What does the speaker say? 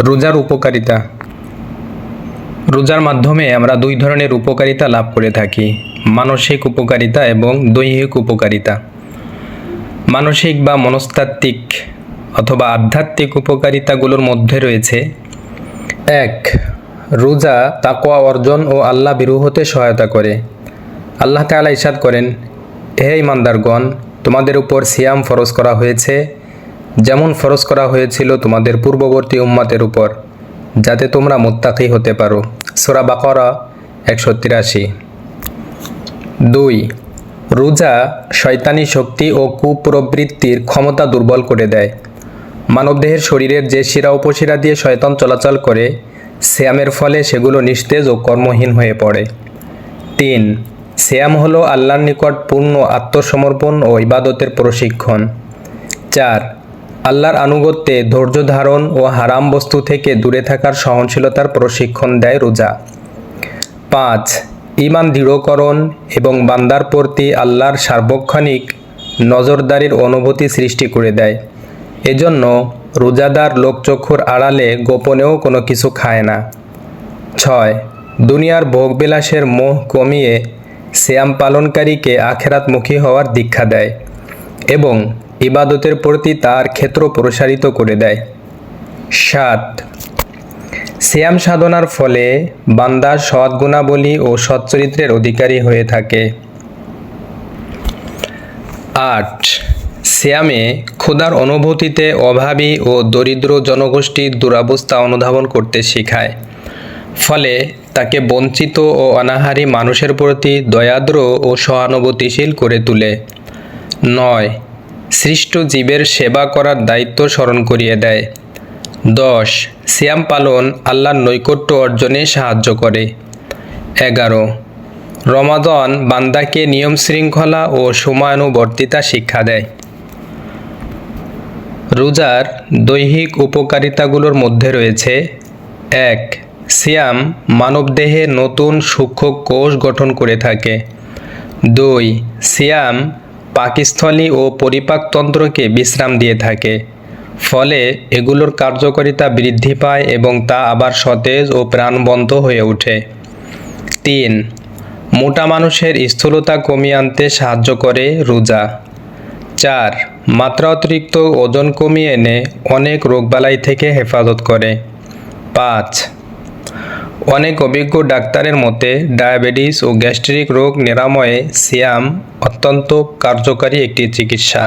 রোজার উপকারিতা। রোজার মাধ্যমে আমরা দুই ধরনের উপকারিতা লাভ করে থাকি, মানসিক উপকারিতা এবং দৈহিক উপকারিতা। মানসিক বা মনস্তাত্ত্বিক অথবা আধ্যাত্মিক উপকারিতাগুলোর মধ্যে রয়েছে, এক, রোজা তাকোয়া অর্জন ও আল্লাহ বিরু হতে সহায়তা করে। আল্লাহ তাআলা ইরশাদ করেন, হে ইমানদারগণ তোমাদের উপর সিয়াম ফরজ করা হয়েছে যেমন ফরজ করা হয়েছিল তোমাদের পূর্ববর্তী উম্মাতের উপর, যাতে তোমরা মুত্তাকি হতে পারো। সোরা বাকরা একশো তিরাশি। দুই, রোজা শয়তানি শক্তি ও কুপ্রবৃত্তির ক্ষমতা দুর্বল করে দেয়। মানবদেহের শরীরের যে শিরা উপশিরা দিয়ে শয়তান চলাচল করে, শ্যামের ফলে সেগুলো নিস্তেজ ও কর্মহীন হয়ে পড়ে। তিন, শ্যাম হলো আল্লাহর নিকট পূর্ণ আত্মসমর্পণ ও ইবাদতের প্রশিক্ষণ। চার আল্লাহর আনুগত্যে ধৈর্য ধারণ ও হারাম বস্তু থেকে দূরে থাকার সহনশীলতার প্রশিক্ষণ দেয় রোজা। পাঁচ ইমান দৃঢ়করণ এবং বান্দার প্রতি আল্লাহর সার্বক্ষণিক নজরদারির অনুভূতি সৃষ্টি করে দেয়। এজন্য রোজাদার লোকচক্ষুর আড়ালে গোপনেও কোনো কিছু খায় না। ছয়, দুনিয়ার ভোগবিলাসের মোহ কমিয়ে শ্যাম পালনকারীকে আখেরাতমুখী হওয়ার দীক্ষা দেয় এবং ইবাদতের প্রতি তার ক্ষেত্র প্রসারিত করে দেয়। সাত শ্যাম সাধনার ফলে বান্দা সৎ গুণাবলী ও সচ্চরিত্রের অধিকারী হয়ে থাকে। আট শ্যামে ক্ষুধার অনুভূতিতে অভাবী ও দরিদ্র জনগোষ্ঠীর দুরাবস্থা অনুধাবন করতে শেখায়। ফলে তাকে বঞ্চিত ও অনাহারী মানুষের প্রতি দয়াদ্র ও সহানুভূতিশীল করে তোলে। নয় সৃষ্ট জীবের সেবা করার দায়িত্ব স্মরণ করিয়ে দেয়। দশ শ্যাম পালন আল্লাহর নৈকট্য অর্জনে সাহায্য করে। এগারো, রমাদন বান্দাকে নিয়ম শৃঙ্খলা ও সময়ানুবর্তিতা শিক্ষা দেয়। রোজার দৈহিক উপকারিতাগুলোর মধ্যে রয়েছে এক, সিয়াম মানবদেহে নতুন সূক্ষ্ম কোষ গঠন করে থাকে। দুই, সিয়াম পাকিস্থলী ও পরিপাকতন্ত্রকে বিশ্রাম দিয়ে থাকে। ফলে এগুলোর কার্যকারিতা বৃদ্ধি পায় এবং তা আবার সতেজ ও প্রাণবন্ত হয়ে ওঠে। তিন, মোটা মানুষের স্থূলতা কমিয়ে আনতে সাহায্য করে রোজা। চার মাত্রা অতিরিক্ত ওজন কমিয়ে এনে অনেক রোগবালাই থেকে হেফাজত করে। পাঁচ অনেক অভিজ্ঞ ডাক্তারের মতে ডায়াবেটিস ও গ্যাস্ট্রিক রোগ নিরাময়ে সিয়াম অত্যন্ত কার্যকারী একটি চিকিৎসা।